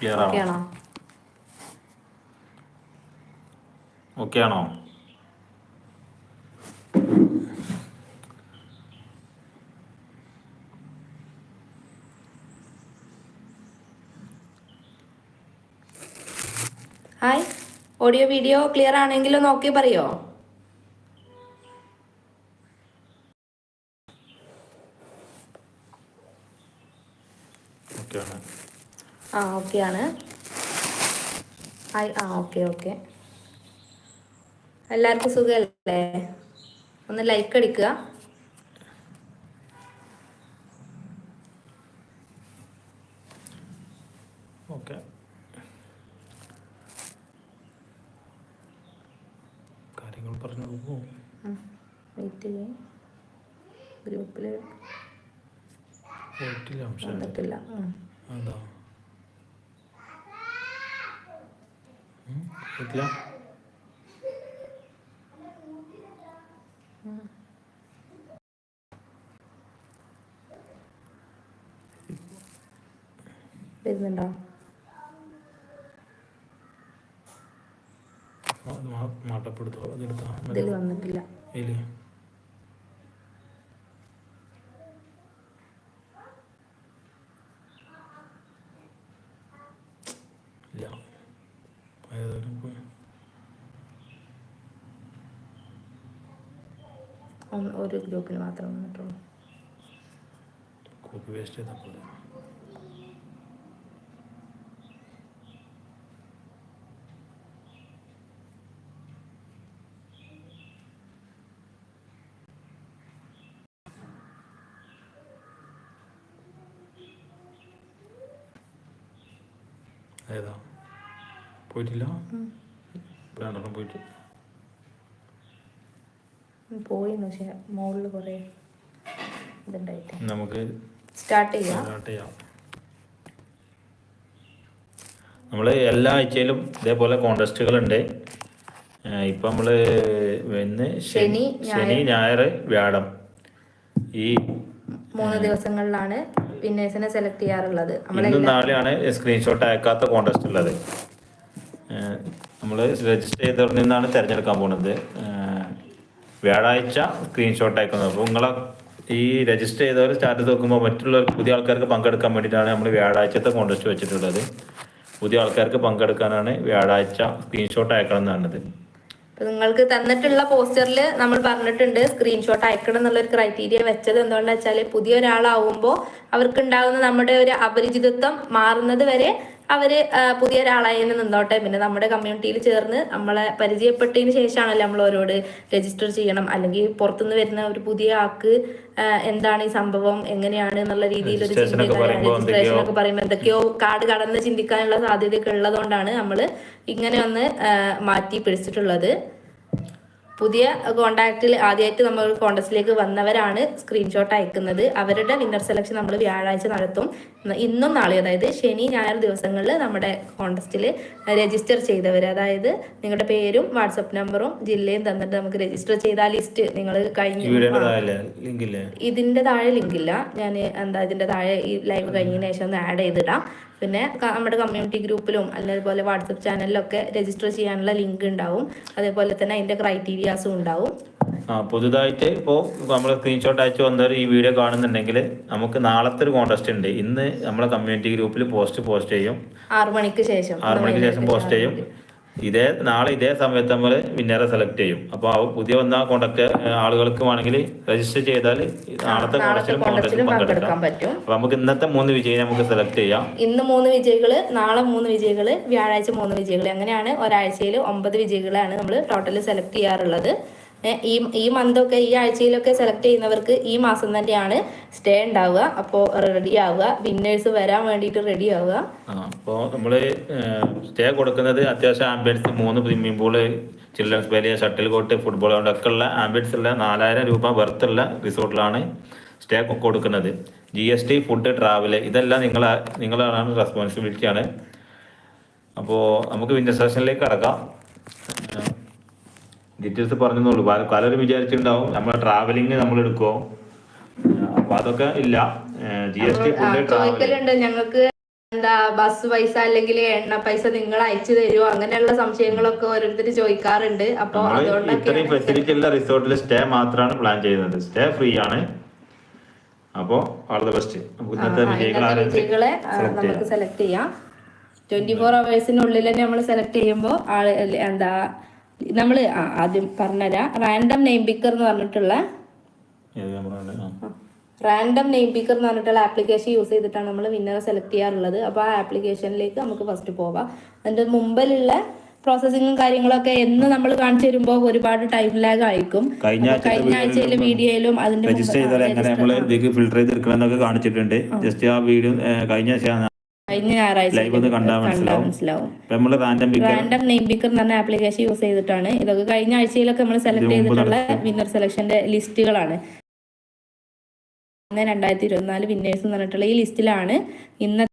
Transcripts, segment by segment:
Clear ആണോ okay ആണോ hi. Audio video clear ആണെങ്കിലും നോക്കി പറയോ ഓക്കെ ആണ് ആ ഓക്കെ ആണ് ഹായ് ആ ഓക്കെ ഓക്കെ. എല്ലാവർക്കും സുഖമല്ലേ? ഒന്ന് ലൈക്ക് അടിക്കുക. ഓക്കെ. കാര്യങ്ങൾ പറഞ്ഞു പോകും വെയിറ്റ് ചെയ്യേ ഗ്രൂപ്പിൽ വന്നിട്ടില്ല. വരുന്നുണ്ടോ? മാ- മാട്ടപ്പെടുത്തോ അതെടുത്താ. ഇതിൽ വന്നിട്ടില്ല. ഇല്ല ഏതായാലും ഇപ്പൊ ഒന്ന് ഒരു ഗ്രൂപ്പിൽ മാത്രം വന്നിട്ടുള്ളൂ. കോപ്പി വേസ്റ്റ് ചെയ്തപ്പോൾ ഏതാ? പോയിട്ടില്ല? രണ്ടെണ്ണം പോയിട്ട്? പോയിന്ന് പക്ഷെ മുകളിൽ കുറേ ഇതുണ്ടായിട്ട്. നമുക്ക് സ്റ്റാർട്ട് ചെയ്യാം. സ്റ്റാർട്ട് ചെയ്യാം. നമ്മൾ എല്ലാ ആഴ്ചയിലും ഇതേപോലെ കോണ്ടസ്റ്റുകളുണ്ട് ഇപ്പം നമ്മൾ ഇന്ന് ശനി ശനി, ഞായർ. വ്യാഴം. ഈ മൂന്ന് ദിവസങ്ങളിലാണ് വിന്നേഴ്സിനെ സെലക്ട് ചെയ്യാറുള്ളത്. ഇന്നും നാളെയാണ് സ്ക്രീൻഷോട്ട് അയക്കാത്ത കോണ്ടസ്റ്റ് ഉള്ളത് നമ്മൾ രജിസ്റ്റർ ചെയ്തവരിൽ നിന്നാണ് തിരഞ്ഞെടുക്കാൻ പോകുന്നത് വ്യാഴാഴ്ച സ്ക്രീൻഷോട്ട് അയക്കുന്നത്. അപ്പോൾ നിങ്ങളെ ഈ രജിസ്റ്റർ ചെയ്തവർ സ്റ്റാറ്റസ് നോക്കുമ്പോൾ മറ്റുള്ള പുതിയ ആൾക്കാർക്ക് പങ്കെടുക്കാൻ വേണ്ടിയിട്ടാണ് നമ്മൾ വ്യാഴാഴ്ചത്തെ കോണ്ടസ്റ്റ് വെച്ചിട്ടുള്ളത്. പുതിയ ആൾക്കാർക്ക് പങ്കെടുക്കാനാണ് വ്യാഴാഴ്ച സ്ക്രീൻഷോട്ട് അയക്കണം എന്നാണിത് നിങ്ങൾക്ക് തന്നിട്ടുള്ള പോസ്റ്ററിൽ നമ്മൾ പറഞ്ഞിട്ടുണ്ട് സ്ക്രീൻഷോട്ട് അയക്കണം എന്നുള്ള ഒരു ക്രൈറ്റീരിയ വെച്ചത് എന്തുകൊണ്ടാ വെച്ചാൽ പുതിയ ഒരാളാവുമ്പോൾ അവർക്ക് ഉണ്ടാകുന്ന നമ്മുടെ ഒരു അപരിചിതത്വം മാറുന്നത് വരെ അവർ പുതിയ ഒരാളായി തന്നെ നിന്നോട്ടെ. പിന്നെ നമ്മുടെ കമ്മ്യൂണിറ്റിയിൽ ചേർന്ന് നമ്മളെ പരിചയപ്പെട്ടതിന് ശേഷമാണല്ലോ നമ്മൾ അവരോട് രജിസ്റ്റർ ചെയ്യണം. അല്ലെങ്കിൽ പുറത്തുനിന്ന് വരുന്ന ഒരു പുതിയ ആൾക്ക് എന്താണ് ഈ സംഭവം എങ്ങനെയാണ് എന്നുള്ള രീതിയിൽ ഒരു രജിസ്ട്രേഷൻ ഒക്കെ പറയുമ്പോൾ എന്തൊക്കെയോ കാട് കടന്ന് ചിന്തിക്കാനുള്ള സാധ്യതയൊക്കെ ഉള്ളതുകൊണ്ടാണ് നമ്മൾ ഇങ്ങനെ ഒന്ന് മാറ്റി പിടിച്ചിട്ടുള്ളത്. പുതിയ കോണ്ടാക്റ്റിൽ ആദ്യമായിട്ട് നമ്മൾ കോണ്ടസ്റ്റിലേക്ക് വന്നവരാണ് സ്ക്രീൻഷോട്ട് അയക്കുന്നത്. അവരുടെ വിന്നർ സെലക്ഷൻ നമ്മൾ വ്യാഴാഴ്ച നടത്തും. ഇന്ന് നാളെ അതായത് ശനി ഞായർ ദിവസങ്ങളിൽ നമ്മുടെ കോൺടസ്റ്റിൽ രജിസ്റ്റർ ചെയ്തവർ അതായത് നിങ്ങളുടെ പേരും വാട്സപ്പ് നമ്പറും ജില്ലയും തന്നിട്ട് നമുക്ക് രജിസ്റ്റർ ചെയ്ത ലിസ്റ്റ് നിങ്ങൾ കഴിഞ്ഞ ഇതിന്റെ താഴെ ലിങ്ക് ഇല്ല ഞാൻ എന്താ ഇതിന്റെ താഴെ ഈ ലൈവ് കഴിഞ്ഞതിന് ശേഷം ഒന്ന് ആഡ് ചെയ്തിടാം. പിന്നെ നമ്മുടെ കമ്മ്യൂണിറ്റി ഗ്രൂപ്പിലും അതേപോലെ വാട്സപ്പ് ചാനലിലൊക്കെ രജിസ്റ്റർ ചെയ്യാനുള്ള ലിങ്ക് ഉണ്ടാവും. അതേപോലെ തന്നെ അതിന്റെ ക്രൈറ്റീരിയാസും ഉണ്ടാവും. ആ പുതുതായിട്ട് ഇപ്പോൾ നമ്മൾ സ്ക്രീൻഷോട്ട് അയച്ചു വന്നവർ ഈ വീഡിയോ കാണുന്നുണ്ടെങ്കിൽ നമുക്ക് നാളത്തെ ഒരു കോൺടെസ്റ്റ് ഉണ്ട്. ഇന്ന് നമ്മളെ കമ്മ്യൂണിറ്റി ഗ്രൂപ്പിൽ പോസ്റ്റ് പോസ്റ്റ് ചെയ്യും. ആറു മണിക്ക് ശേഷം. ആറു മണിക്ക് ശേഷം പോസ്റ്റ് ചെയ്യും. ഇതേ നാളെ ഇതേ സമയത്ത് നമ്മൾ വിന്നറെ സെലക്ട് ചെയ്യും. അപ്പോൾ പുതിയ വന്ന കോണ്ടാക്ട് ആളുകൾക്ക് വേണമെങ്കിൽ രജിസ്റ്റർ ചെയ്താൽ നാളത്തെ പങ്കെടുക്കാൻ പങ്കെടുക്കാം. പറ്റും. അപ്പോൾ നമുക്ക് ഇന്നത്തെ മൂന്ന് വിജയി നമുക്ക് സെലക്ട് ചെയ്യാം. ഇന്ന് മൂന്ന് വിജയികൾ നാളെ മൂന്ന് വിജയികൾ വ്യാഴാഴ്ച മൂന്ന് വിജയികൾ. അങ്ങനെയാണ് ഒരാഴ്ചയിൽ ഒമ്പത് വിജയികളാണ് നമ്മൾ ടോട്ടൽ സെലക്ട് ചെയ്യാറുള്ളത്. ഈ ഈ മന്തൊക്കെ ഈ ആഴ്ചയിലൊക്കെ സെലക്ട് ചെയ്യുന്നവർക്ക് ഈ മാസം തന്നെയാണ് സ്റ്റേ ഉണ്ടാവുക. അപ്പോൾ റെഡി ആവുക. വിന്നേഴ്സ് വരാൻ വേണ്ടിട്ട് റെഡി ആവുക. അപ്പോ അപ്പോൾ നമ്മൾ സ്റ്റേ കൊടുക്കുന്നത് അത്യാവശ്യം ആംബിയൻസ് മൂന്ന് സ്വിമ്മിംഗ് പൂൾ ചിൽഡ്രൻസ് വലിയ ഷട്ടിൽ കോട്ട് ഫുട്ബോൾ ഒക്കെ ഉള്ള ആംബിയൻസ് ഉള്ള നാലായിരം രൂപ വർത്തുള്ള റിസോർട്ടിലാണ് സ്റ്റേ കൊടുക്കുന്നത്. G S T food travel ഇതെല്ലാം നിങ്ങള നിങ്ങളാണ് റെസ്പോൺസിബിലിറ്റിയാണ് അപ്പോൾ നമുക്ക് വിന്റർ സെഷനിലേക്ക് കടക്കാം. ഡീറ്റെയിൽസ് പറഞ്ഞെന്നുള്ളൂ പല- പലരും വിചാരിച്ചിട്ടുണ്ടാവും. നമ്മൾ ട്രാവലിംഗ് നമ്മൾ എടുക്കുമോ അപ്പൊ അതൊക്കെ ഇല്ല. ജി എസ് ടി ചോദിക്കലുണ്ട്. ഞങ്ങൾക്ക് എന്താ ബസ് പൈസ അല്ലെങ്കിൽ എണ്ണ പൈസ നിങ്ങൾ അയച്ചു തരുമോ അങ്ങനെയുള്ള സംശയങ്ങളൊക്കെ ഓരോരുത്തർ ചോദിക്കാറുണ്ട്. അപ്പൊ ഇത്രയും ഫെസിലിറ്റി ഉള്ള റിസോർട്ടിൽ സ്റ്റേ മാത്രമാണ് പ്ലാൻ ചെയ്യുന്നത്. സ്റ്റേ ഫ്രീ ആണ്. അപ്പോ ഓൾ ദ ബെസ്റ്റ് ഇന്നത്തെ വിജയികളെ നമുക്ക് സെലക്ട് ചെയ്യാം. ട്വന്റി ഫോർ അവേഴ്സിനുള്ളിൽ തന്നെ നമ്മൾ സെലക്ട് ചെയ്യുമ്പോൾ ആൾ എന്താ നമ്മൾ ആദ്യം പറഞ്ഞുതരാം റാൻഡം നെയിം പിക്കർ എന്ന് പറഞ്ഞിട്ടുള്ള? റാൻഡം നെയിം പിക്കർ എന്ന് പറഞ്ഞിട്ടുള്ള ആപ്ലിക്കേഷൻ യൂസ് ചെയ്തിട്ടാണ് നമ്മൾ വിന്നറെ സെലക്ട് ചെയ്യാറുള്ളത്. അപ്പോൾ ആ ആപ്ലിക്കേഷനിലേക്ക് നമുക്ക് ഫസ്റ്റ് പോവാം. അതിന്റെ മുമ്പിലുള്ള പ്രോസസ്സിങ്ങും കാര്യങ്ങളൊക്കെ എന്ന് നമ്മൾ കാണിച്ചു തരുമ്പോൾ ഒരുപാട് ടൈം ലാഗ് ആയിരിക്കും. കഴിഞ്ഞ ആഴ്ചയിലെ വീഡിയോയിലും അതിന്റെ രജിസ്റ്റർ ചെയ്താൽ എങ്ങനെ നമ്മൾ ഇതിലേക്ക് ഫിൽട്ടർ ചെയ്തെടുക്കണം എന്നൊക്കെ കാണിച്ചിട്ടുണ്ട്. ജസ്റ്റ് ആ വീഡിയോ കഴിഞ്ഞ കഴിഞ്ഞ ഞായറാഴ്ച ലൈവ് ഒന്ന് കണ്ടാൽ മനസ്സിലാവും. മനസ്സിലാവും. നമ്മൾ റാൻഡം റാൻഡം നെയിം പിക്കർ എന്ന് പറഞ്ഞ ആപ്ലിക്കേഷൻ യൂസ് ചെയ്തിട്ടാണ്. ഇതൊക്കെ കഴിഞ്ഞ ആഴ്ചയിലൊക്കെ നമ്മൾ സെലക്ട് ചെയ്തിട്ടുള്ള വിന്നർ സെലക്ഷന്റെ ലിസ്റ്റുകളാണ്. രണ്ടായിരത്തി ഇരുപത്തിനാല് വിന്നേഴ്സ് എന്ന് പറഞ്ഞിട്ടുള്ള ഈ ലിസ്റ്റിലാണ് ഇന്ന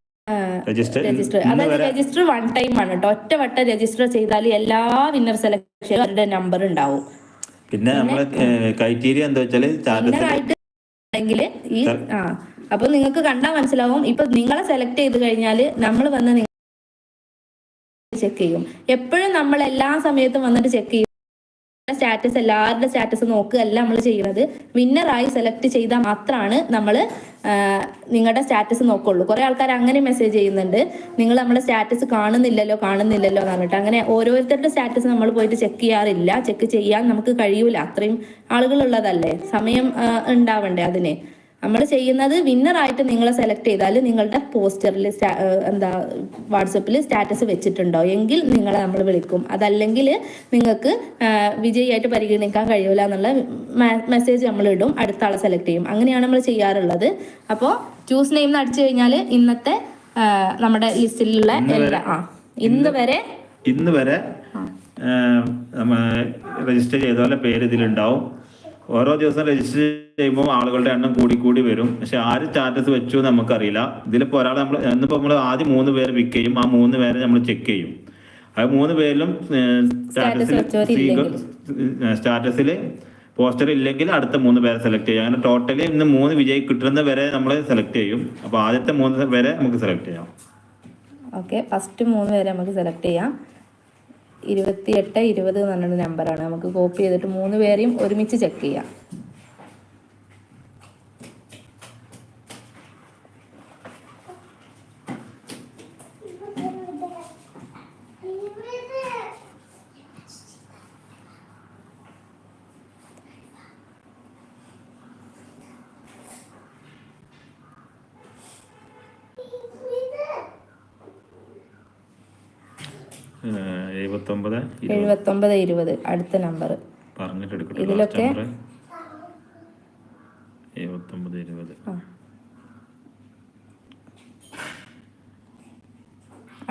രജിസ്റ്റർ അതായത് രജിസ്റ്റർ വൺ ടൈം ആണ് കേട്ടോ. ഒറ്റ വട്ടം രജിസ്റ്റർ ചെയ്താൽ എല്ലാ വിന്നർ സെലക്ഷൻ അവരുടെ നമ്പർ ഉണ്ടാവും. പിന്നെ നമ്മളെ ക്രൈറ്റീരിയ എന്താ വെച്ചാൽ ഈ ആ. അപ്പൊ നിങ്ങൾക്ക് കണ്ടാൽ മനസ്സിലാവും. ഇപ്പൊ നിങ്ങളെ സെലക്ട് ചെയ്ത് കഴിഞ്ഞാൽ നമ്മൾ വന്ന് നിങ്ങൾ ചെക്ക് ചെയ്യും. എപ്പോഴും നമ്മൾ എല്ലാ സമയത്തും വന്നിട്ട് ചെക്ക് ചെയ്യും. സ്റ്റാറ്റസ് എല്ലാവരുടെ സ്റ്റാറ്റസ് നോക്കുക നോക്കുകയല്ല നമ്മൾ ചെയ്യുന്നത്. വിന്നറായി സെലക്ട് ചെയ്താൽ മാത്രമാണ് നമ്മൾ നിങ്ങളുടെ സ്റ്റാറ്റസ് നോക്കുള്ളൂ. കുറേ ആൾക്കാർ അങ്ങനെ മെസ്സേജ് ചെയ്യുന്നുണ്ട്. നിങ്ങൾ നമ്മുടെ സ്റ്റാറ്റസ് കാണുന്നില്ലല്ലോ കാണുന്നില്ലല്ലോ എന്ന് പറഞ്ഞിട്ട്. അങ്ങനെ ഓരോരുത്തരുടെ സ്റ്റാറ്റസ് നമ്മൾ പോയിട്ട് ചെക്ക് ചെയ്യാറില്ല. ചെക്ക് ചെയ്യാൻ നമുക്ക് കഴിയൂല. അത്രയും ആളുകളുള്ളതല്ലേ. സമയം ഉണ്ടാവണ്ടേ അതിന്. നമ്മൾ ചെയ്യുന്നത് വിന്നറായിട്ട് നിങ്ങളെ സെലക്ട് ചെയ്താൽ നിങ്ങളുടെ പോസ്റ്ററിൽ എന്താ വാട്സപ്പിൽ സ്റ്റാറ്റസ് വെച്ചിട്ടുണ്ടോ? എങ്കിൽ നിങ്ങളെ നമ്മൾ വിളിക്കും. അതല്ലെങ്കിൽ നിങ്ങൾക്ക് വിജയിയായിട്ട് പരിഗണിക്കാൻ കഴിയൂല എന്നുള്ള മെസ്സേജ് നമ്മൾ ഇടും. അടുത്ത ആളെ സെലക്ട് ചെയ്യും. അങ്ങനെയാണ് നമ്മൾ ചെയ്യാറുള്ളത്. അപ്പോൾ ചൂസ് നെയിം എന്ന് അടിച്ചു കഴിഞ്ഞാൽ ഇന്നത്തെ നമ്മുടെ ലിസ്റ്റിലുള്ള എല്ലാ ആ ഇന്ന് വരെ ഇന്ന് വരെ രജിസ്റ്റർ ചെയ്ത പോലെ പേര് ഇതിലുണ്ടാവും. ഓരോ ദിവസം രജിസ്റ്റർ ചെയ്യുമ്പോൾ ആളുകളുടെ എണ്ണം കൂടി കൂടി വരും. പക്ഷെ ആര് സ്റ്റാറ്റസ് വെച്ചു എന്ന് നമുക്കറിയില്ല. ഇതിലിപ്പോൾ ഒരാൾ നമ്മൾ ഇന്നിപ്പോൾ നമ്മൾ ആദ്യം മൂന്ന് പേര് പിക്ക് ചെയ്യും. ആ മൂന്ന് പേരെ നമ്മൾ ചെക്ക് ചെയ്യും. ആ മൂന്ന് പേരിലും സ്റ്റാറ്റസിൽ. സ്റ്റാറ്റസിൽ പോസ്റ്റർ ഇല്ലെങ്കിൽ അടുത്ത മൂന്ന് പേരെ സെലക്ട് ചെയ്യാം. അങ്ങനെ ടോട്ടലി ഇന്ന് മൂന്ന് വിജയി കിട്ടുന്ന വരെ നമ്മൾ സെലക്ട് ചെയ്യും. അപ്പോൾ ആദ്യത്തെ മൂന്ന് പേരെ നമുക്ക് സെലക്ട് ചെയ്യാം. ഓക്കെ ഫസ്റ്റ് മൂന്ന് പേരെ നമുക്ക് സെലക്ട് ചെയ്യാം. ഇരുപത്തി എട്ട് ഇരുപത് എന്ന് പറഞ്ഞൊരു നമ്പറാണ്. നമുക്ക് കോപ്പി ചെയ്തിട്ട് മൂന്ന് പേരെയും ഒരുമിച്ച് ചെക്ക് ചെയ്യാം. എഴുപത്തൊമ്പത് എഴുപത്തൊമ്പത് ഇരുപത്. അടുത്ത നമ്പർ ഇതിലൊക്കെ?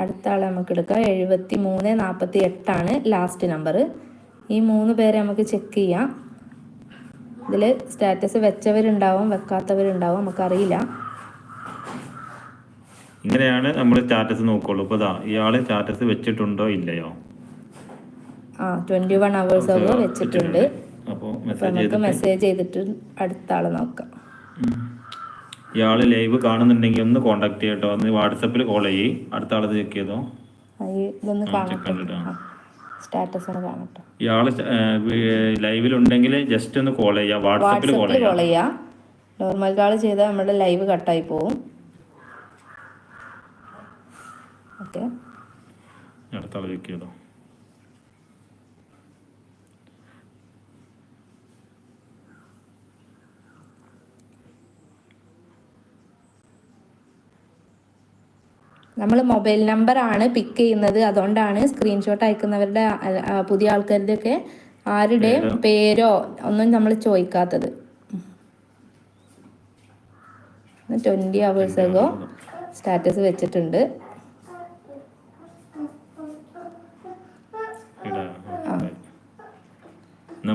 അടുത്ത ആളെ നമുക്ക് എടുക്കാം. എഴുപത്തി മൂന്ന് നാൽപ്പത്തി എട്ടാണ് ലാസ്റ്റ് നമ്പർ ഈ മൂന്ന് പേരെ നമുക്ക് ചെക്ക് ചെയ്യാം. ഇതിൽ സ്റ്റാറ്റസ് വെച്ചവരുണ്ടാവും വെക്കാത്തവരുണ്ടാവും നമുക്കറിയില്ല. ഇങ്ങനെയാണ് നമ്മൾ സ്റ്റാറ്റസ് നോക്കുള്ളൂ. ഇപ്പൊ ഇതാ ഇയാൾ സ്റ്റാറ്റസ് വെച്ചിട്ടുണ്ടോ ഇല്ലയോ? ആ ട്വന്റി വൺ അവേഴ്സ് വെച്ചിട്ടുണ്ട്. അപ്പോൾ മെസ്സേജ് നമുക്ക് മെസ്സേജ് ചെയ്തിട്ട് അടുത്ത ആളെ നോക്കാം. ഇയാൾ ലൈവ് കാണുന്നുണ്ടെങ്കിൽ ഒന്ന് കോണ്ടാക്ട് ചെയ്യട്ടോ. ഒന്ന് വാട്സപ്പിൽ കോൾ ചെയ്യ്. അടുത്ത ആളത് ചെക്ക് ചെയ്തോ? ഇയാൾ ലൈവിൽ ഇതൊന്ന് കാണട്ടെ. സ്റ്റാറ്റസ് ഒന്ന് കാണട്ടെ. ഇയാൾ ലൈവിലുണ്ടെങ്കിൽ ജസ്റ്റ് ഒന്ന് കോൾ ചെയ്യാം. വാട്സപ്പിൽ കോൾ ചെയ്യാം. നോർമൽ കാൾ ചെയ്താൽ നമ്മുടെ ലൈവ് കട്ടായി പോവും. ഓക്കെ. അടുത്ത ആൾ ചെക്ക് ചെയ്തോ നമ്മൾ മൊബൈൽ നമ്പർ ആണ് പിക്ക് ചെയ്യുന്നത്. അതുകൊണ്ടാണ് സ്ക്രീൻഷോട്ട് അയക്കുന്നവരുടെ പുതിയ ആൾക്കാരുടെ ഒക്കെ ആരുടെയും പേരോ ഒന്നും നമ്മൾ ചോദിക്കാത്തത്. ട്വന്റി അവേഴ്സ് അഗോ സ്റ്റാറ്റസ് വെച്ചിട്ടുണ്ട്.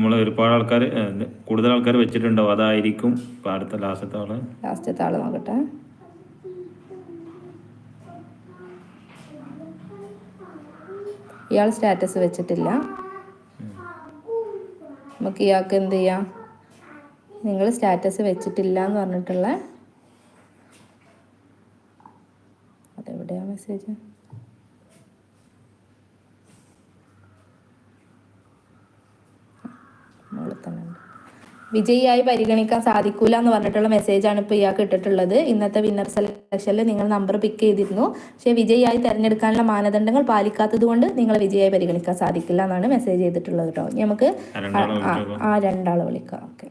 നമ്മൾ ഒരുപാട് ആൾക്കാർ കൂടുതൽ ആൾക്കാർ വെച്ചിട്ടുണ്ടാവും. അതായിരിക്കും അടുത്ത ലാസ്റ്റത്തെ ആൾ. ലാസ്റ്റത്തെ ആൾ നോക്കട്ടെ. ഇയാൾ സ്റ്റാറ്റസ് വെച്ചിട്ടില്ല. നമുക്ക് ഇയാൾക്ക് എന്ത് ചെയ്യാം? നിങ്ങൾ സ്റ്റാറ്റസ് വെച്ചിട്ടില്ല എന്ന് പറഞ്ഞിട്ടുള്ള അതെവിടെയാ മെസ്സേജ് മുകളിൽ തന്നെ ഉണ്ട്. വിജയിയായി പരിഗണിക്കാൻ സാധിക്കൂല എന്ന് പറഞ്ഞിട്ടുള്ള മെസ്സേജാണ് ഇപ്പോൾ ഇയാൾക്ക് ഇട്ടിട്ടുള്ളത്. ഇന്നത്തെ വിന്നർ സെലക്ഷനിൽ നിങ്ങൾ നമ്പർ പിക്ക് ചെയ്തിരുന്നു. പക്ഷേ വിജയിയായി തിരഞ്ഞെടുക്കാനുള്ള മാനദണ്ഡങ്ങൾ പാലിക്കാത്തത് കൊണ്ട് നിങ്ങളെ വിജയിയായി പരിഗണിക്കാൻ സാധിക്കില്ല എന്നാണ് മെസ്സേജ് ചെയ്തിട്ടുള്ളത് കേട്ടോ. നമുക്ക് ആ രണ്ടാളെ വിളിക്കാം. ഓക്കെ.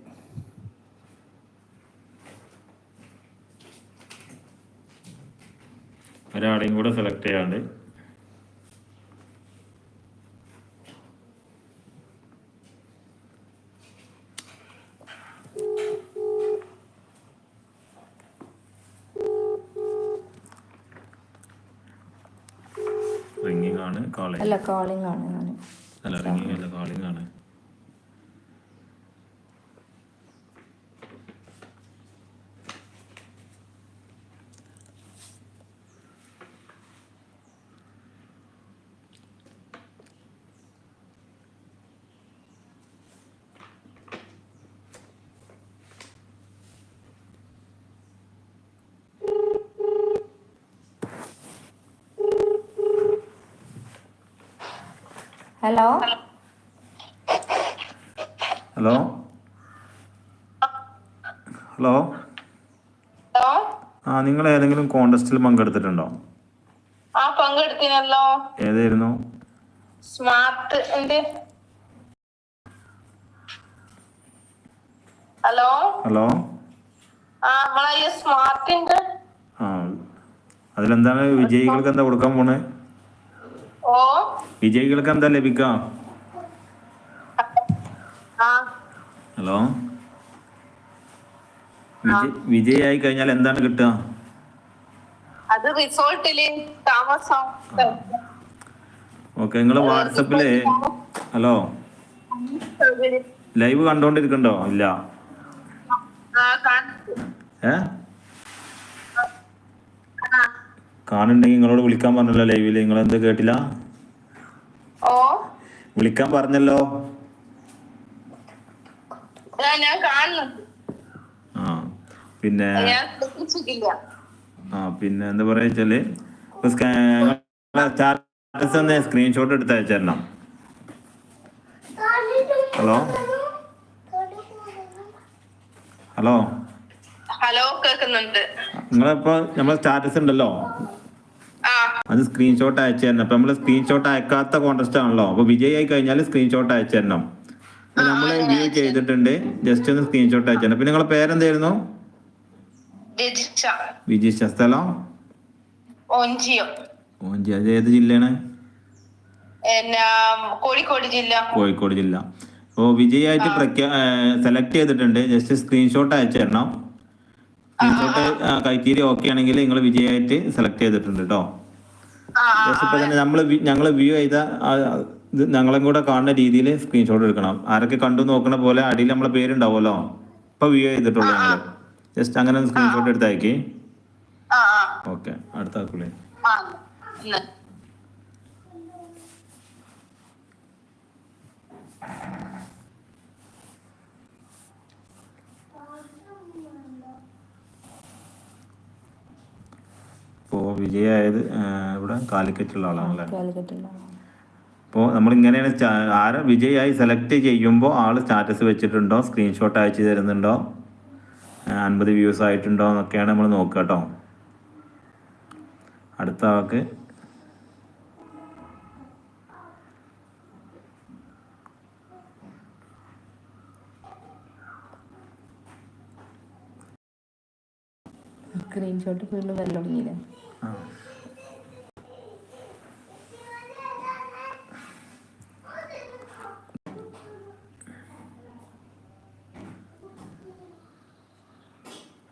ഒരാളെയും കൂടെ സെലക്ട് ചെയ്യാണ്ട് റിംഗിങ് ആണ് കോളിംഗ് അല്ല കോളിംഗ് ആണ് അല്ല റിംഗിങ് അല്ല കോളിംഗ് ആണ്. ഹലോ? ഹലോ? ഹലോ? ആ നിങ്ങൾ ഏതെങ്കിലും കോണ്ടസ്റ്റിൽ പങ്കെടുത്തിട്ടുണ്ടോ? ആ പങ്കെടുത്തിനല്ലോ. ഏതായിരുന്നു? Smart hello? ഹലോ? ആ സ്മാർട്ടിന്റെ ആ അതിലെന്താണ് വിജയികൾക്ക് എന്താ കൊടുക്കാൻ പോണേ? വിജയികൾക്ക് എന്താ ലഭിക്കാം? ഹലോ. വിജയ് വിജയായി കഴിഞ്ഞാൽ എന്താണ് കിട്ടുക? അത് റിസോർട്ടിൽ താമസം. ഓക്കെ നിങ്ങൾ വാട്സപ്പിൽ ഹലോ. ലൈവ് കണ്ടോണ്ടിരിക്കണ്ടോ? ഇല്ല. ഏ? കാണുണ്ടെങ്കിൽ നിങ്ങളോട് വിളിക്കാൻ പറഞ്ഞല്ലോ ലൈവിൽ. നിങ്ങൾ എന്ത് കേട്ടില്ല? വിളിക്കാൻ പറഞ്ഞല്ലോ. ആ, പിന്നെ ആ പിന്നെ എന്താ പറയാ വെച്ചാൽ സ്റ്റാറ്റസ് ഒന്ന് സ്ക്രീൻഷോട്ട് എടുത്ത് അയച്ചേരണം ഹലോ? ഹലോ? ഹലോ കേൾക്കുന്നുണ്ട്. നിങ്ങളിപ്പോ നമ്മളെ സ്റ്റാറ്റസ് ഉണ്ടല്ലോ. അത് സ്ക്രീൻഷോട്ട് അയച്ചു തരണം. അപ്പൊ നമ്മൾ സ്ക്രീൻഷോട്ട് അയക്കാത്ത കോൺടസ്റ്റ് ആണല്ലോ. അപ്പൊ വിജയായി കഴിഞ്ഞാൽ സ്ക്രീൻഷോട്ട് അയച്ചു തരണം. നമ്മൾ നമ്മൾ വ്യൂ ചെയ്തിട്ടുണ്ട്. ജസ്റ്റ് ഒന്ന് സ്ക്രീൻഷോട്ട് അയച്ചു തരണം. പിന്നെ നിങ്ങളെ പേരെന്തായിരുന്നു? വിജിഷ സ്ഥലം? ഓഞ്ചി അത് ഏത് ജില്ലയാണ്? കോഴിക്കോട് ജില്ല. കോഴിക്കോട് ജില്ല. ഓ വിജയായിട്ട് സെലക്ട് ചെയ്തിട്ടുണ്ട്. ജസ്റ്റ് സ്ക്രീൻഷോട്ട് അയച്ചു തരണം. സ്ക്രീൻഷോട്ട് ക്രൈറ്റീരിയ ഓക്കെ ആണെങ്കിൽ നിങ്ങൾ വിജയമായിട്ട് സെലക്ട് ചെയ്തിട്ടുണ്ട് കേട്ടോ ജസ്റ്റ് ഇപ്പൊ തന്നെ നമ്മൾ ഞങ്ങൾ വ്യൂ ചെയ്ത ഇത് ഞങ്ങളും കൂടെ കാണുന്ന രീതിയിൽ സ്ക്രീൻഷോട്ട് എടുക്കണം. ആരൊക്കെ കണ്ടു നോക്കണ പോലെ അടിയിൽ നമ്മളെ പേരുണ്ടാവുമല്ലോ? ഇപ്പൊ വ്യൂ ചെയ്തിട്ടുള്ളൂ ഞങ്ങൾ ജസ്റ്റ് അങ്ങനെ സ്ക്രീൻഷോട്ട് എടുത്തയക്കി. ഓക്കെ അടുത്ത ആക്കൂലേ. ആ ഇന്ന്. ഇപ്പോൾ വിജയായത് ഇവിടെ കാലിക്കറ്റുള്ള ആളാണല്ലേ? കാലിക്കറ്റുള്ള അപ്പോൾ നമ്മൾ ഇങ്ങനെയാണ് ആര വിജയായി സെലക്ട് ചെയ്യുമ്പോൾ ആൾ സ്റ്റാറ്റസ് വെച്ചിട്ടുണ്ടോ സ്ക്രീൻഷോട്ട് അയച്ചു തരുന്നുണ്ടോ അൻപത് വ്യൂസ് ആയിട്ടുണ്ടോ എന്നൊക്കെയാണ് നമ്മൾ നോക്കുക കേട്ടോ. അടുത്ത ആൾക്ക് സ്ക്രീൻഷോട്ട് വീണ്ടും വരൽ തുടങ്ങിയില്ലേ.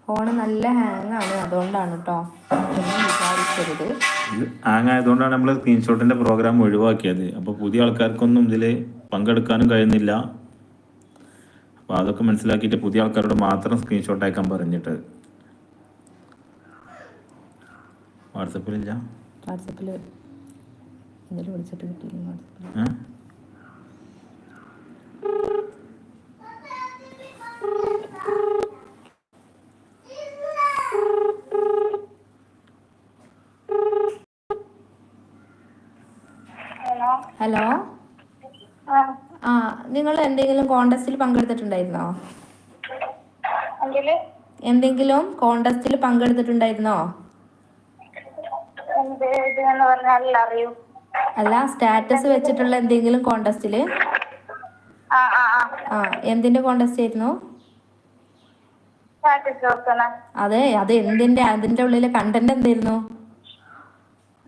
ഫോണ് നല്ല ഹാങ് ആണ് അതുകൊണ്ടാണ് കേട്ടോ വിചാരിക്കരുത്. ഹാങ് ആയതുകൊണ്ടാണ് നമ്മൾ സ്ക്രീൻഷോട്ടിന്റെ പ്രോഗ്രാം ഒഴിവാക്കിയത്. അപ്പോൾ പുതിയ ആൾക്കാർക്കൊന്നും ഇതിൽ പങ്കെടുക്കാനും കഴിയുന്നില്ല. അപ്പോൾ അതൊക്കെ മനസ്സിലാക്കിയിട്ട് പുതിയ ആൾക്കാരോട് മാത്രം സ്ക്രീൻഷോട്ട് അയക്കാൻ പറഞ്ഞിട്ട് വാട്സപ്പിലില്ല? വാട്സപ്പിൽ എന്തെങ്കിലും വിളിച്ചിട്ട് കിട്ടിയില്ല വാട്സപ്പിൽ ഹലോ? ആ. നിങ്ങൾ എന്തെങ്കിലും കോണ്ടസ്റ്റിൽ പങ്കെടുത്തിട്ടുണ്ടായിരുന്നോ? എന്തെങ്കിലും കോണ്ടസ്റ്റിൽ പങ്കെടുത്തിട്ടുണ്ടായിരുന്നോ? പറഞ്ഞാൽ അറിയൂ അല്ല സ്റ്റാറ്റസ് വെച്ചിട്ടുള്ള എന്തെങ്കിലും കോണ്ടസ്റ്റിൽ? ആ എന്തിന്റെ കോണ്ടസ്റ്റ് ആയിരുന്നു അതെ അത് എന്തിന്റെ അതിന്റെ ഉള്ളിലെ കണ്ടന്റ് എന്തായിരുന്നു?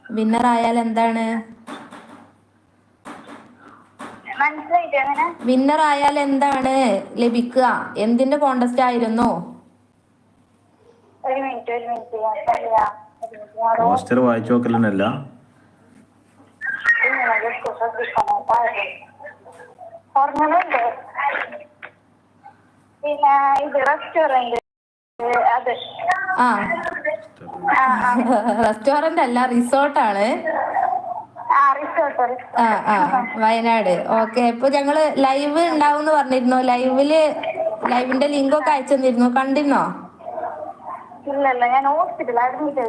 വിന്നർ ആയാൽ എന്താണ്? വിന്നർ ആയാൽ എന്താണ് ലഭിക്കുക? എന്തിന്റെ കോണ്ടസ്റ്റ് ആയിരുന്നു? ഒരു മിനിറ്റ് ഒരു മിനിറ്റ് പോസ്റ്റർ വായിച്ചു പിന്നെ ഇത് റെസ്റ്റോറന്റ് അത്. ആ. റെസ്റ്റോറന്റ് അല്ല റിസോർട്ടാണ് ആ റിസോർട്ട് ആ വയനാട്. ഓക്കെ ഇപ്പൊ ഞങ്ങൾ ലൈവ് ഉണ്ടാവും എന്ന് പറഞ്ഞിരുന്നു. ലൈവിൽ ലൈവിന്റെ ലിങ്ക് ഒക്കെ അയച്ചു തന്നിരുന്നു. കണ്ടിരുന്നോ? ഇല്ലല്ല ഞാൻ അഡ്മിറ്റ്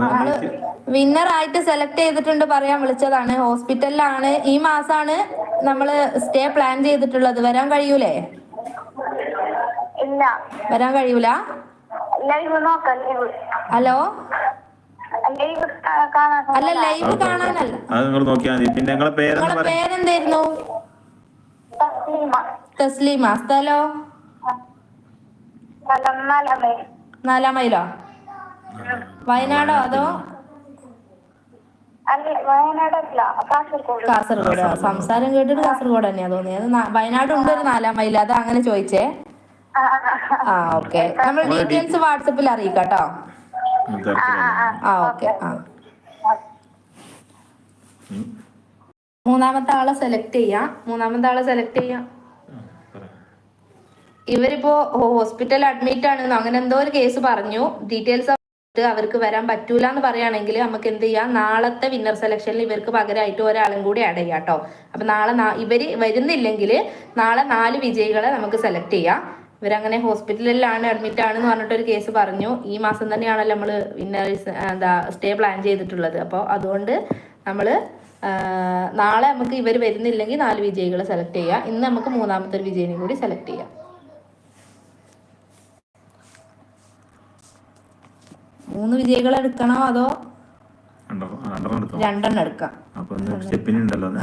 നമ്മൾ വിന്നർ ആയിട്ട് സെലക്ട് ചെയ്തിട്ടുണ്ട് പറയാൻ വിളിച്ചതാണ്. ഹോസ്പിറ്റലിലാണ് ഈ മാസാണ് നമ്മൾ സ്റ്റേ പ്ലാൻ ചെയ്തിട്ടുള്ളത്. വരാൻ കഴിയൂലേ? ഇല്ല. വരാൻ കഴിയൂല? ലൈവ് നോക്കാം ലൈവ് ഹലോ? അല്ല ലൈവ് കാണാനല്ല. അത് നിങ്ങൾ നോക്കിയാൽ മതി. പിന്നെ നിങ്ങളെ പേരെന്ന് നിങ്ങളെ പറയും പേരെന്തായിരുന്നു? തസ്ലീമ. തസ്ലീമ. സ്ഥലോ? നാലാം മൈലോ? വയനാടോ അതോ? അല്ല വയനാടല്ല കാസർഗോഡ്. കാസർഗോഡ്. സംസാരം കേട്ടിട്ട് കാസർഗോഡ് തന്നെയാ തോന്നിയത് വയനാട് ഉണ്ട് ഒരു നാലാം മൈൽ അത് അങ്ങനെ ചോദിച്ചേ. ആ, ഓക്കെ. നമ്മൾ ഡീറ്റെയിൽസ് വാട്സപ്പിൽ അറിയിക്കാം കേട്ടോ. ഉം, ആ ഓക്കെ. ആ. മൂന്നാമത്തെ ആളെ സെലക്ട് ചെയ്യാം. മൂന്നാമത്തെ ആളെ സെലക്ട് ചെയ്യാം. ഇവരിപ്പോ ഹോസ്പിറ്റലിൽ അഡ്മിറ്റ് ആണ് അങ്ങനെ എന്തോ ഒരു കേസ് പറഞ്ഞു. ഡീറ്റെയിൽസ് അവർക്ക് വരാൻ പറ്റൂല എന്ന് പറയുകയാണെങ്കിൽ നമുക്ക് എന്ത് ചെയ്യാം? നാളത്തെ വിന്നർ സെലക്ഷനിൽ ഇവർക്ക് പകരമായിട്ട് ഒരാളും കൂടി ആഡ് ചെയ്യാം കേട്ടോ അപ്പൊ നാളെ ഇവർ വരുന്നില്ലെങ്കിൽ നാളെ നാല് വിജയികളെ നമുക്ക് സെലക്ട് ചെയ്യാം. ഇവരങ്ങനെ ഹോസ്പിറ്റലിലാണ് അഡ്മിറ്റ് ആണെന്ന് പറഞ്ഞിട്ട് ഒരു കേസ് പറഞ്ഞു. ഈ മാസം തന്നെയാണല്ലോ നമ്മൾ വിന്നേഴ്സ് എന്താ സ്റ്റേ പ്ലാൻ ചെയ്തിട്ടുള്ളത്. അപ്പോൾ അതുകൊണ്ട് നമ്മൾ നാളെ നമുക്ക് ഇവർ വരുന്നില്ലെങ്കിൽ നാല് വിജയികളെ സെലക്ട് ചെയ്യാം. ഇന്ന് നമുക്ക് മൂന്നാമത്തെ ഒരു വിജയിനെ കൂടി സെലക്ട് ചെയ്യാം. മൂന്ന് വിജയികൾ എടുക്കണോ അതോ രണ്ടെണ്ണം എടുക്കാം. അപ്പൊ സ്റ്റെപ്പിന് ഉണ്ടല്ലോ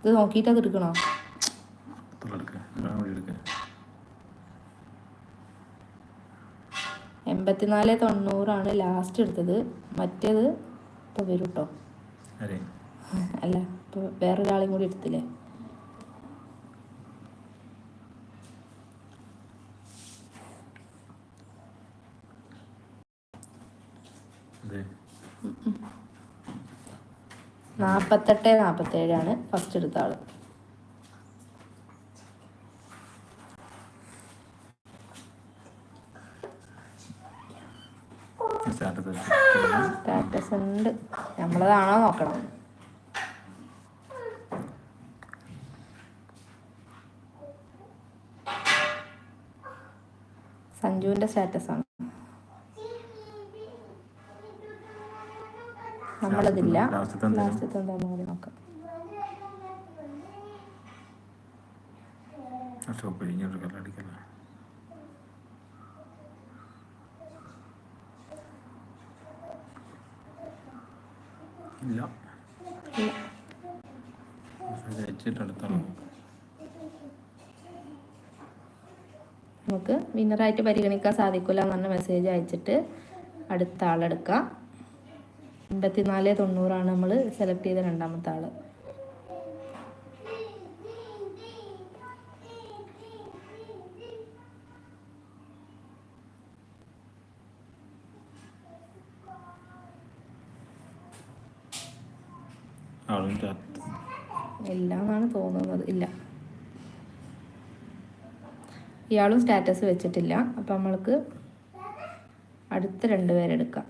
ഇത് നോക്കിയിട്ട് അത് എടുക്കണോ? എൺപത്തിനാല് തൊണ്ണൂറാണ് ലാസ്റ്റ് എടുത്തത്. മറ്റേത് ഇപ്പൊ വരും കേട്ടോ അല്ല ഇപ്പോൾ വേറൊരാളെയും കൂടി എടുത്തില്ലേ? നാപ്പത്തെട്ട് നാൽപ്പത്തെട്ട് നാൽപ്പത്തേഴാണ് ഫസ്റ്റ് എടുത്ത ആൾ. സ്റ്റാറ്റസ് ഉണ്ട്. നമ്മളതാണോ നോക്കണം. സഞ്ജുവിന്റെ സ്റ്റാറ്റസ് ആണ്. നമ്മളതില്ല. ലാസ്റ്റത്തെ ഇല്ല ഇല്ല എന്താണെന്ന് കൂടി നോക്കാം. ഇല്ല ഇല്ല. ഇല്ല. ഇല്ല ഇല്ല അടുത്തോളം നമുക്ക് വിന്നറായിട്ട് പരിഗണിക്കാൻ സാധിക്കില്ല എന്ന് പറഞ്ഞ മെസ്സേജ് അയച്ചിട്ട് അടുത്ത ആളെടുക്കാം. എൺപത്തിനാല് തൊണ്ണൂറാണ് നമ്മൾ സെലക്ട് ചെയ്ത രണ്ടാമത്തെ ആൾ ആളും ചാത്ത് ഇല്ല എന്നാണ് തോന്നുന്നത് ഇല്ല ഇയാളും സ്റ്റാറ്റസ് വെച്ചിട്ടില്ല. അപ്പം നമ്മൾക്ക് അടുത്ത രണ്ട് പേരെടുക്കാം.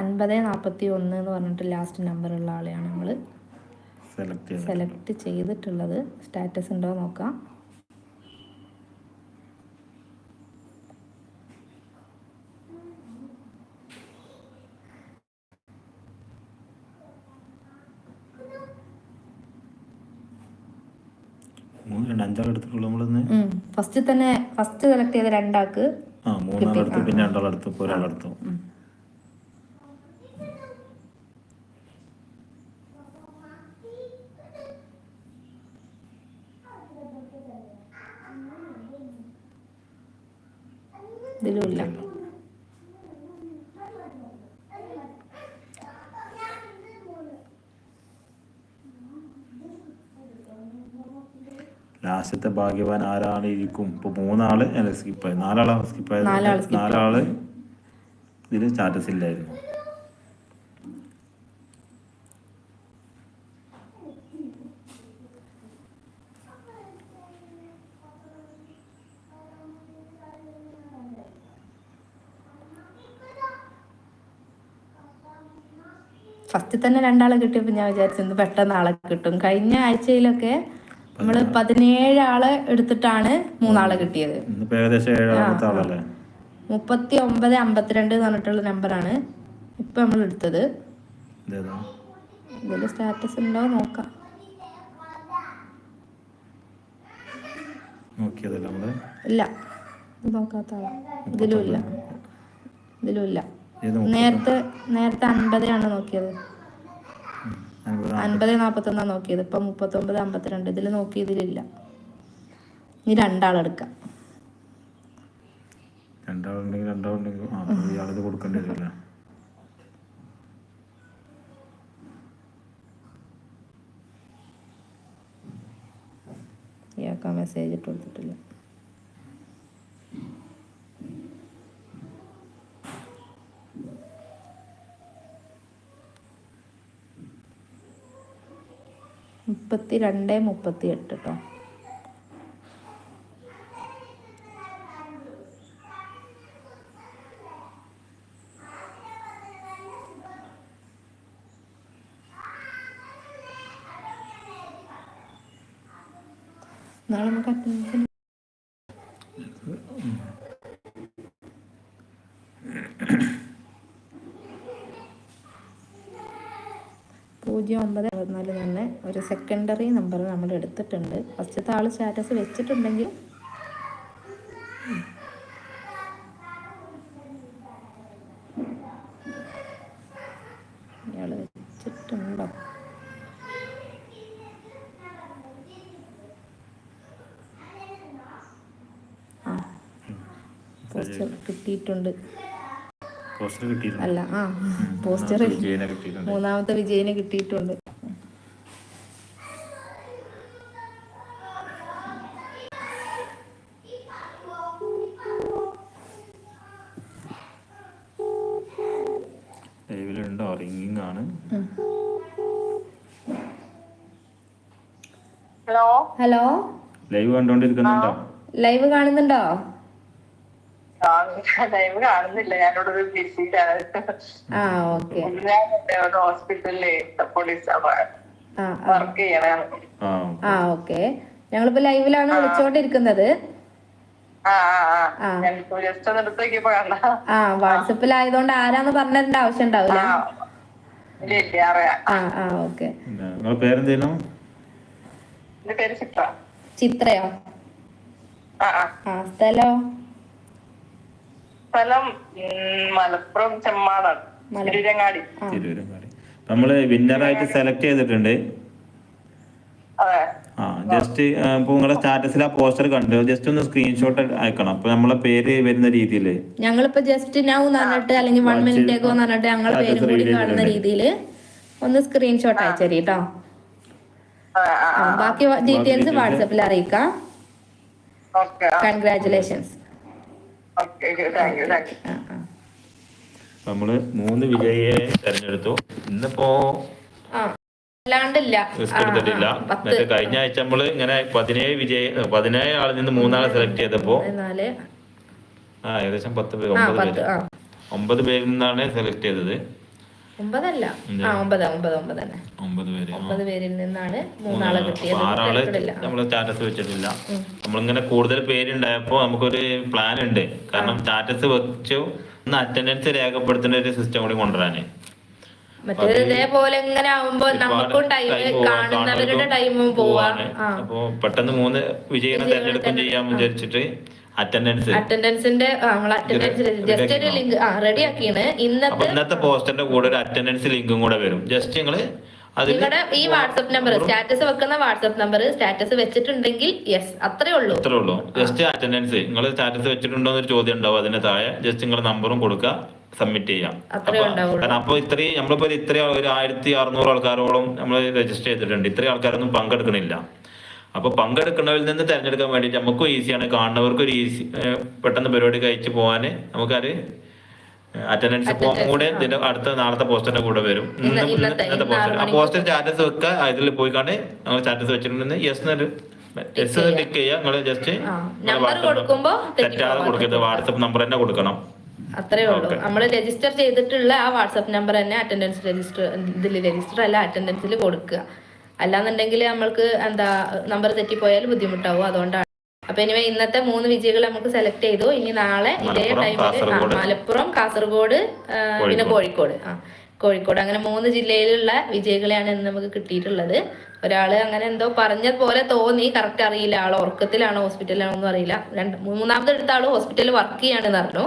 അൻപത് നാൽപ്പത്തി ഒന്ന് എന്ന് പറഞ്ഞിട്ട് ലാസ്റ്റ് നമ്പർ ഉള്ള ആളെയാണ് നമ്മൾ സെലക്ട് ചെയ്തിട്ടുള്ളത്. സ്റ്റാറ്റസ് ഉണ്ടോ നോക്കാം മൂന്ന് രണ്ട് അഞ്ചാൾ എടുത്തിട്ടുള്ളൂ നമ്മളിന്ന് ഫസ്റ്റ് തന്നെ ഫസ്റ്റ് സെലക്ട് ചെയ്ത രണ്ടാൾക്ക് ആ മൂന്നാളെടുത്തു പിന്നെ രണ്ടാളെടുത്തു ഒരാളെടുത്തു ഇതിലും ഇല്ല ലാസ്റ്റത്തെ ഭാഗ്യവാൻ ആരാണിരിക്കും? ഇപ്പൊ മൂന്നാൾ സ്കിപ്പായി നാലാളാണ് സ്കിപ്പായത് നാലാൾ ഇതിൽ സ്റ്റാറ്റസ് ഇല്ലായിരുന്നു. ഫസ്റ്റ് തന്നെ രണ്ടാളെ കിട്ടിയപ്പോൾ ഞാൻ വിചാരിച്ചു പെട്ടെന്ന് ആളെ കിട്ടും. കഴിഞ്ഞ ആഴ്ചയിലൊക്കെ നമ്മൾ പതിനേഴ് ആളെ എടുത്തിട്ടാണ് മൂന്നാളെ കിട്ടിയത്. മുപ്പത്തി ഒമ്പത് അമ്പത്തിരണ്ട് എന്ന് പറഞ്ഞിട്ടുള്ള നമ്പറാണ് ഇപ്പൊ നമ്മൾ എടുത്തത്. ഇതിൽ സ്റ്റാറ്റസ് ഉണ്ടോ നോക്കാം. നോക്കിയതല്ല നമ്മൾ? ഇല്ല. ഇത് നോക്കാത്ത ആളാ. ഇതിലും ഇല്ല. ഇതിലും ഇല്ല. നേരത്തെ നേരത്തെ അൻപതാണ് നോക്കിയത്. അൻപത് അൻപത് നാൽപ്പത്തൊന്നാ നോക്കിയത്. ഇപ്പൊ മുപ്പത്തൊമ്പത് അമ്പത്തിരണ്ട്. ഇതിൽ നോക്കി ഇതിലില്ല ഇനി രണ്ടാളെടുക്കാം. രണ്ടാളുണ്ടെങ്കിൽ രണ്ടാളുണ്ടെങ്കിൽ ഇയാളിത് കൊടുക്കേണ്ടി ഇയാൾക്ക് മെസ്സേജ് ഇട്ട് കൊടുത്തിട്ടില്ല. മുപ്പത്തി രണ്ട് മുപ്പത്തി എട്ട് കേട്ടോ നാളെ നമുക്ക് അറ്റൻഷൻ പൂജ്യം ഒമ്പത് അറുപത്തിനാല് തന്നെ ഒരു സെക്കൻഡറി നമ്പർ നമ്മൾ എടുത്തിട്ടുണ്ട്. ഫസ്റ്റത്തെ ആൾ സ്റ്റാറ്റസ് വെച്ചിട്ടുണ്ടെങ്കിൽ വെച്ചിട്ടുണ്ടോ? ആ ഫസ്റ്റ് കിട്ടിയിട്ടുണ്ട്. പോസ്റ്റർ അല്ല ആ പോസ്റ്റർ മൂന്നാമത്തെ വിജയനെ കിട്ടിയിട്ടുണ്ട്. ലൈവിലുണ്ടോ? റിംഗിങ് ആണ് ഹലോ? ഹലോ? ലൈവ് കണ്ടോണ്ടിരിക്കുന്നുണ്ടോ? ലൈവ് കാണുന്നുണ്ടോ? ലൈവ് കാണുന്നില്ല. ഞാനിവിടെ ഒരു ബിസിയിലാണ് ആ ഓക്കെ. ഞാൻ ഹോസ്പിറ്റലിൽ പോലീസ് വർക്ക് ചെയ്യണം. ആ ഓക്കെ. ഞങ്ങളിപ്പോ ലൈവിലാണ് വിളിച്ചോണ്ടിരിക്കുന്നത്. ആ ആ ആ. ആ. ഞാൻ ജസ്റ്റ് ഒന്ന് എടുത്ത് ആ വാട്സപ്പിലായതുകൊണ്ട് ആരാന്ന് പറഞ്ഞതിന്റെ ആവശ്യം ഉണ്ടാവില്ല. ആ ആ ആ ഓക്കെ. പിന്നെ നിങ്ങളെ പേരെന്തേലും പേര് ചിത്ര. ചിത്രയോ? ആ ആ. ആ സ്ഥലോ? സ്ഥലം മലപ്പുറം ചെമ്മാടാണ്. തിരുരങ്ങാടി. തിരൂരങ്ങാടി. നമ്മൾ വിന്നറായിട്ട് സെലക്ട് ചെയ്തിട്ടുണ്ട്. അതെ. ആ ജസ്റ്റ് ഇപ്പൊ നിങ്ങളുടെ സ്റ്റാറ്റസിൽ ആ പോസ്റ്റർ കണ്ടു. ജസ്റ്റ് ഒന്ന് സ്ക്രീൻഷോട്ട് അയക്കണം. അപ്പൊ നമ്മളെ പേര് വരുന്ന രീതിയിൽ ഞങ്ങളിപ്പോ ജസ്റ്റ് നൗ എന്നിട്ട് അല്ലെങ്കിൽ വൺ മിനിറ്റ് ഒക്കെ എന്നിട്ട് ഞങ്ങളെ പേര് കൂടി കാണുന്ന രീതിയിൽ ഒന്ന് സ്ക്രീൻഷോട്ട് അയച്ചേരി കേട്ടോ ബാക്കി ഡീറ്റെയിൽസ് വാട്സപ്പിൽ അറിയിക്കാം. Congratulations congratulations okay thank you thank you ആ ആ നമ്മൾ മൂന്ന് വിജയിയെ തെരഞ്ഞെടുത്തു. ഇന്നിപ്പോ ആ അല്ലാണ്ടില്ല. റിസ്ക് എടുത്തിട്ടില്ല. മറ്റേ കഴിഞ്ഞ ആഴ്ച നമ്മൾ ഇങ്ങനെ പതിനേഴ് വിജയ പതിനേഴ് ആളിൽ നിന്ന് മൂന്നാളെ സെലക്ട് ചെയ്തപ്പോ നാല് ആ ഏകദേശം പത്ത് പേര് ഒമ്പത് പേര്. ആ. ഒമ്പത് പേരിൽ നിന്നാണ് സെലക്ട് ചെയ്തത്. ഒമ്പതല്ല? ആ ഒമ്പത് ഒമ്പത് ഒമ്പത് തന്നെ ഒമ്പത് പേര്. ഒമ്പത് പേരിൽ നിന്നാണ് മൂന്നാളെ. കിട്ടിയത്. ആറാൾ. നമ്മൾ സ്റ്റാറ്റസ് വെച്ചിട്ടില്ല. നമ്മളിങ്ങനെ കൂടുതൽ പേരുണ്ടായപ്പോ നമുക്കൊരു പ്ലാൻ ഉണ്ട് കാരണം സ്റ്റാറ്റസ് വെച്ചു ഒന്ന് അറ്റൻഡൻസ് രേഖപ്പെടുത്തുന്ന ഒരു സിസ്റ്റം കൂടി കൊണ്ടുവരാന്. മറ്റേത് ഇതേപോലെ ഇങ്ങനെ ആവുമ്പോ നമുക്കും ടൈം കാണുന്നവരുടെ ടൈമും പോവാ. ആ. അപ്പൊ പെട്ടെന്ന് മൂന്ന് വിജയനെ തെരഞ്ഞെടുക്കും ചെയ്യാൻ വിചാരിച്ചിട്ട് അറ്റൻഡൻസിന്റെ ജസ്റ്റ് ഒരു ലിങ്ക് ആ റെഡി ആക്കിയാണ്. ഇന്നത്തെ ഇന്നത്തെ പോസ്റ്ററിന്റെ കൂടെ ഒരു അറ്റൻഡൻസ് ലിങ്കും കൂടെ വരും. ജസ്റ്റ് നിങ്ങൾ നിങ്ങളുടെ ഈ വാട്സപ്പ് നമ്പർ സ്റ്റാറ്റസ് വെക്കുന്ന വാട്സപ്പ് നമ്പർ സ്റ്റാറ്റസ് വെച്ചിട്ടുണ്ടെങ്കിൽ യെസ് അത്രേ ഉള്ളൂ. അത്രേ ഉള്ളൂ. ജസ്റ്റ് അറ്റൻഡൻസ് നിങ്ങൾ സ്റ്റാറ്റസ് വെച്ചിട്ടുണ്ടോ എന്നൊരു ചോദ്യം ഉണ്ടാവും അതിന്റെ താഴെ. ജസ്റ്റ് നിങ്ങൾ നമ്പറും കൊടുക്കുക സബ്മിറ്റ് ചെയ്യാം. കാരണം അപ്പൊ ഇത്രയും നമ്മളിപ്പോ ഇത്രയും ഒരു ആയിരത്തി അറുന്നൂറ് ആൾക്കാരോളം നമ്മൾ രജിസ്റ്റർ ചെയ്തിട്ടുണ്ട്. ഇത്രയും ആൾക്കാരൊന്നും പങ്കെടുക്കണില്ല. അപ്പൊ പങ്കെടുക്കുന്നവരിൽ നിന്ന് തിരഞ്ഞെടുക്കാൻ വേണ്ടിയിട്ട് നമുക്കും ഈസിയാണ് കാണുന്നവർക്കും ഒരു ഈസി പെട്ടെന്ന് പരിപാടി കഴിച്ച് പോവാന് നമുക്കത് അറ്റൻഡൻസ് ഫോം കൂടെ ഇതിന്റെ അടുത്ത നാളത്തെ പോസ്റ്ററിന്റെ കൂടെ വരും. ഇന്നത്തെ- പോസ്റ്റർ? ആ പോസ്റ്റർ സ്റ്റാറ്റസ് വെക്കുക അതിൽ പോയി കണ്ട് നമ്മൾ സ്റ്റാറ്റസ് വെച്ചിട്ടുണ്ടെന്ന് യെസ് എന്നൊരു യെസ് ക്ലിക്ക് ചെയ്യാ. ചെയ്യുക നിങ്ങൾ ജസ്റ്റ് തെറ്റാതെ കൊടുക്കരുത്. വാട്സപ്പ് നമ്പർ തന്നെ കൊടുക്കണം. അത്രേ ഉള്ളൂ. നമ്മൾ രജിസ്റ്റർ ചെയ്തിട്ടുള്ള ആ വാട്സപ്പ് നമ്പർ തന്നെ അറ്റൻഡൻസ് രജിസ്റ്റർ ഇതിൽ രജിസ്റ്റർ അല്ല അറ്റൻഡൻസിൽ കൊടുക്കുക. അല്ലാന്നുണ്ടെങ്കിൽ നമ്മൾക്ക് എന്താ നമ്പർ തെറ്റിപ്പോയാൽ ബുദ്ധിമുട്ടാവും അതുകൊണ്ടാണ്. അപ്പൊ ഇനി ഇന്നത്തെ മൂന്ന് വിജയികൾ നമുക്ക് സെലക്ട് ചെയ്തു. ഇനി നാളെ ഇതേ ടൈമിൽ. മലപ്പുറം കാസർഗോഡ് പിന്നെ കോഴിക്കോട്. ആ. കോഴിക്കോട്. അങ്ങനെ മൂന്ന് ജില്ലയിലുള്ള വിജയികളെയാണ് ഇന്ന് നമുക്ക് കിട്ടിയിട്ടുള്ളത്. ഒരാൾ അങ്ങനെ എന്തോ പറഞ്ഞ പോലെ തോന്നി. കറക്റ്റ് അറിയില്ല. ആൾ ഉറക്കത്തിലാണോ ഹോസ്പിറ്റലിലാണോ ഒന്നും അറിയില്ല. രണ്ട് മൂന്നാമത് എടുത്ത ആൾ ഹോസ്പിറ്റലിൽ വർക്ക് ചെയ്യാണെന്ന് പറഞ്ഞു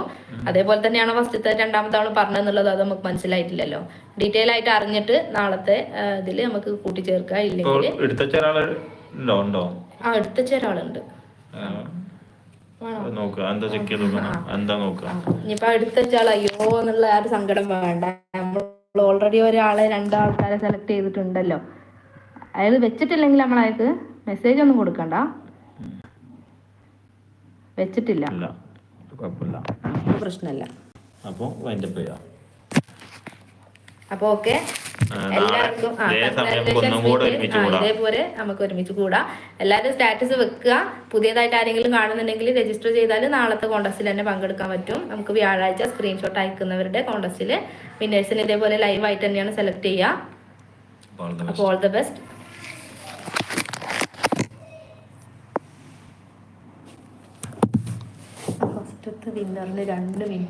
അതേപോലെ തന്നെയാണ് ഫസ്റ്റത്തെ രണ്ടാമത്തെ ആൾ പറഞ്ഞെന്നുള്ളത് അത് നമുക്ക് മനസ്സിലായിട്ടില്ലല്ലോ. ഡീറ്റെയിൽ ആയിട്ട് അറിഞ്ഞിട്ട് നാളത്തെ ഇതിൽ ഇതിൽ നമുക്ക് കൂട്ടിച്ചേർക്കുക ഇല്ലെങ്കിൽ ആ എടുത്ത ഒരാളുണ്ട്. ഇനിയിപ്പോ അയ്യോ എന്നുള്ള ആ ഒരു സങ്കടം വേണ്ട. നമ്മൾ ഓൾറെഡി ഒരാളെ രണ്ടാൾക്കാരെ സെലക്ട് ചെയ്തിട്ടുണ്ടല്ലോ. അയാൾ വെച്ചിട്ടില്ലെങ്കിൽ നമ്മൾ അയാൾക്ക് മെസ്സേജ് ഒന്നും കൊടുക്കണ്ട. വെച്ചിട്ടില്ല. പ്രശ്നമല്ല. അപ്പോൾ വൈൻഡപ്പ് ചെയ്യാം. അപ്പൊ ഓക്കെ ഇതേപോലെ നമുക്ക് ഒരുമിച്ച് കൂടാം. എല്ലാവരും സ്റ്റാറ്റസ് വെക്കുക. പുതിയതായിട്ട് ആരെങ്കിലും കാണുന്നുണ്ടെങ്കിൽ രജിസ്റ്റർ ചെയ്താൽ നാളത്തെ കോൺടസ്റ്റിൽ തന്നെ പങ്കെടുക്കാൻ പറ്റും. നമുക്ക് വ്യാഴാഴ്ച സ്ക്രീൻഷോട്ട് അയക്കുന്നവരുടെ കോൺടസ്റ്റിൽ വിന്നേഴ്സിന് ഇതേപോലെ ലൈവ് ആയിട്ട് തന്നെയാണ് സെലക്ട് ചെയ്യുക. അപ്പോൾ ഓൾ ദ ബെസ്റ്റ് വിന്നറിന് രണ്ട് മിനിറ്റ്